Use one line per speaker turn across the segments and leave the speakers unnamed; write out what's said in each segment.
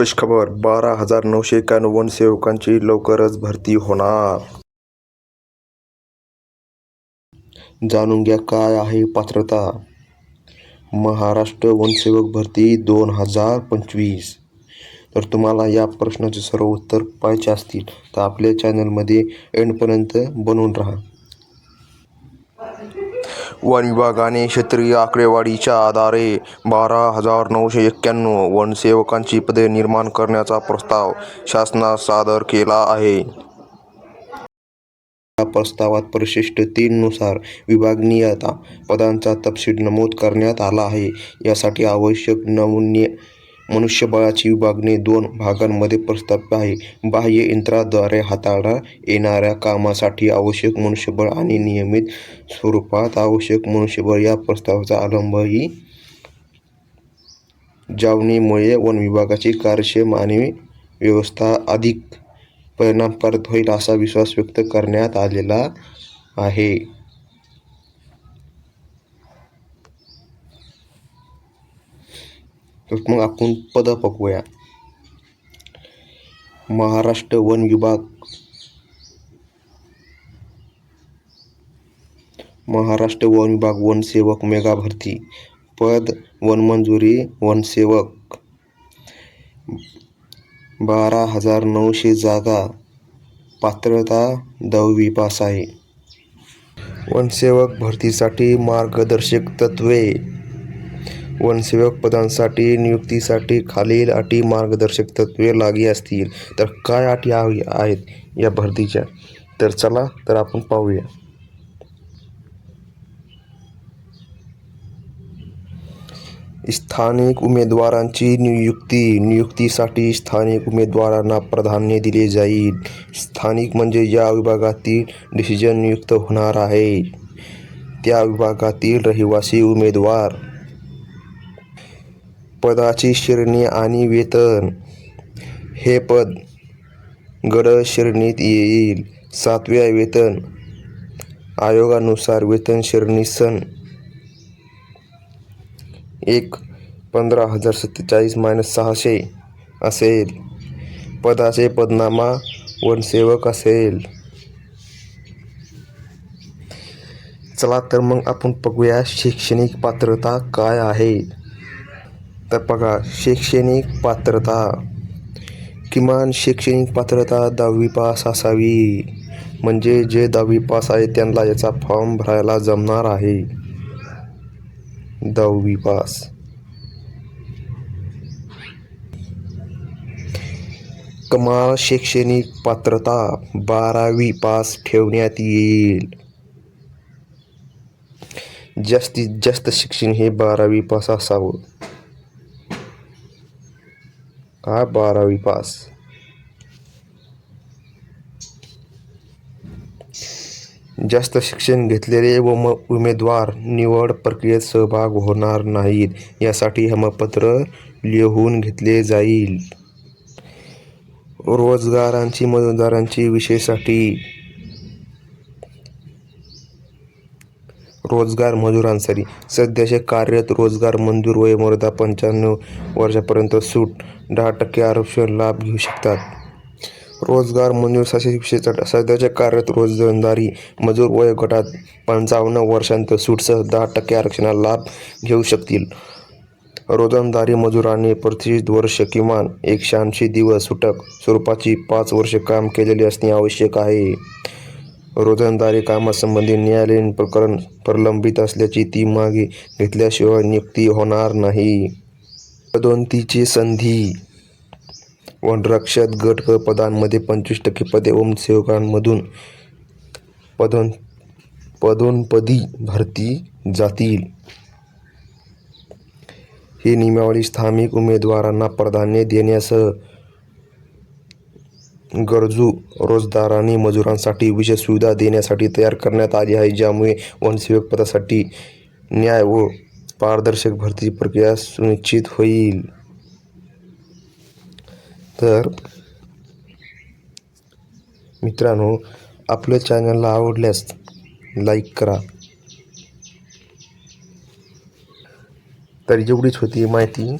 खुशखबर बारा हजार नऊशे एकाण्णव वनसेवकांची लवकरच भरती होणार. जाणून घ्या काय आहे पात्रता. महाराष्ट्र वनसेवक भरती दोन हजार पंचवीस. तर तुम्हाला या प्रश्नाचे सर्व उत्तर पाहिजे असतील तर आपल्या चॅनलमध्ये एंडपर्यंत बनवून राहा. वन विभागाने क्षेत्रीय आकडेवारीच्या आधारे बारा हजार नऊशे एक्क्याण्णव वनसेवकांची पदे निर्माण करण्याचा प्रस्ताव शासनास सादर केला आहे. या प्रस्तावात परिशिष्ट तीननुसार विभागनीयता पदांचा तपशील नमूद करण्यात आला आहे. यासाठी आवश्यक नमुन्य मनुष्यबळाची विभागणी दोन भागांमध्ये प्रस्तावित आहे. बाह्य यंत्राद्वारे हाताळता येणाऱ्या कामासाठी आवश्यक मनुष्यबळ आणि नियमित स्वरूपात आवश्यक मनुष्यबळ या प्रस्तावाचा आरंभ ही जावणीमुळे वन विभागाची कार्यक्षम आणि व्यवस्था अधिक परिणामकारक होईल असा विश्वास व्यक्त करण्यात आलेला आहे. तर मग आपण पद पकवूया महाराष्ट्र वन विभाग. महाराष्ट्र वन विभाग वनसेवक मेगा भरती. पद वनमंजुरी वनसेवक बारा हजार नऊशे जागा. पात्रता दहावी पास आहे. वनसेवक भरतीसाठी मार्गदर्शक तत्त्वे वनसेवक पदांसाठी नियुक्तीसाठी खालील अटी मार्गदर्शक तत्त्वे लागी असतील तर काय अटी आहेत या भरतीच्या? तर चला तर आपण पाहूया. स्थानिक उमेदवारांची नियुक्ती. नियुक्तीसाठी स्थानिक उमेदवारांना प्राधान्य दिले जाईल. स्थानिक म्हणजे या विभागातील डिसिजन नियुक्त होणार आहे. त्या विभागातील रहिवासी उमेदवार. पदाची श्रेणी आणि वेतन. हे पद गड श्रेणीत येईल. सातव्या वेतन आयोगानुसार वेतन श्रेणी सन एक पंधरा हजार सत्तेचाळीस मायनस सहाशे असेल. पदाचे पदनामा वनसेवक असेल. चला तर मग आपण बघूया शैक्षणिक पात्रता काय आहे. तर बघा शैक्षणिक पात्रता. किमान शैक्षणिक पात्रता दहावी पास असावी. म्हणजे जे दहावी पास आहे त्यांना याचा फॉर्म भरायला जमणार आहे. दहावी पास. कमाल शैक्षणिक पात्रता बारावी पास ठेवण्यात येईल. जास्तीत जास्त शिक्षण हे बारावी पास असावं. हा बारावी पास. जास्त शिक्षण घेतलेले व म उमेदवार निवड प्रक्रियेत सहभाग होणार नाहीत यासाठी हमपत्र लिहून घेतले जाईल. रोजगारांची मतदारांची विषयसाठी रोजगार मजुरांसाठी. सध्याचे कार्यरत रोजगार मंजूर वयोमर्यादा पंच्याण्णव वर्षापर्यंत सूट दहा टक्के आरक्षण लाभ घेऊ शकतात. रोजगार मंजूर सहाशे विषयाचा सध्याचे कार्यरत रोजंदारी मजूर वयोगटात पंचावन्न वर्षांत सूटसह दहा टक्के आरक्षणाला लाभ घेऊ शकतील. रोजंदारी मजुरांनी प्रतिष्ठित वर्ष किमान एकशे ऐंशी दिवस सुटक स्वरूपाची पाच वर्ष काम केलेले असणे आवश्यक आहे. रोजंदारी कामासंबंधी न्यायालयीन प्रकरण प्रलंबित असल्याची ती मागे घेतल्याशिवाय नियुक्ती होणार नाही. पदोन्नतीची संधी. वनरक्षक गट पदांमध्ये पंचवीस टक्के पदे वनसेवकांमधून पदोन पदोन्नपदी भरती जातील. ही नियमावली स्थानिक उमेदवारांना प्राधान्य देण्यासह गरजू रोजदार आणि मजुरांसाठी विशेष सुविधा देण्यासाठी तयार करण्यात आली आहे ज्यामुळे वनसेवक पदासाठी न्याय व पारदर्शक भरती प्रक्रिया सुनिश्चित होईल. तर मित्रांनो आपलं चॅनलला आवडल्यास लाईक करा. तर एवढीच होती माहिती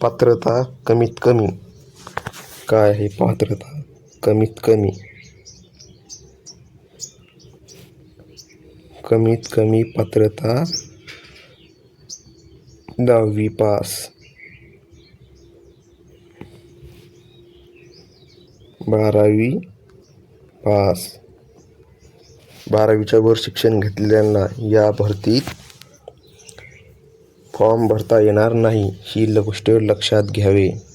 पात्रता कमीत कमी काय आहे पात्रता? कमीत कमी. कमीत कमी पात्रता दहावी पास. बारावी पास. बारावीच्या वर शिक्षण घेतलेल्यांना या भरतीत फॉर्म भरता येणार नाही ही गोष्ट लक्षात घ्यावे.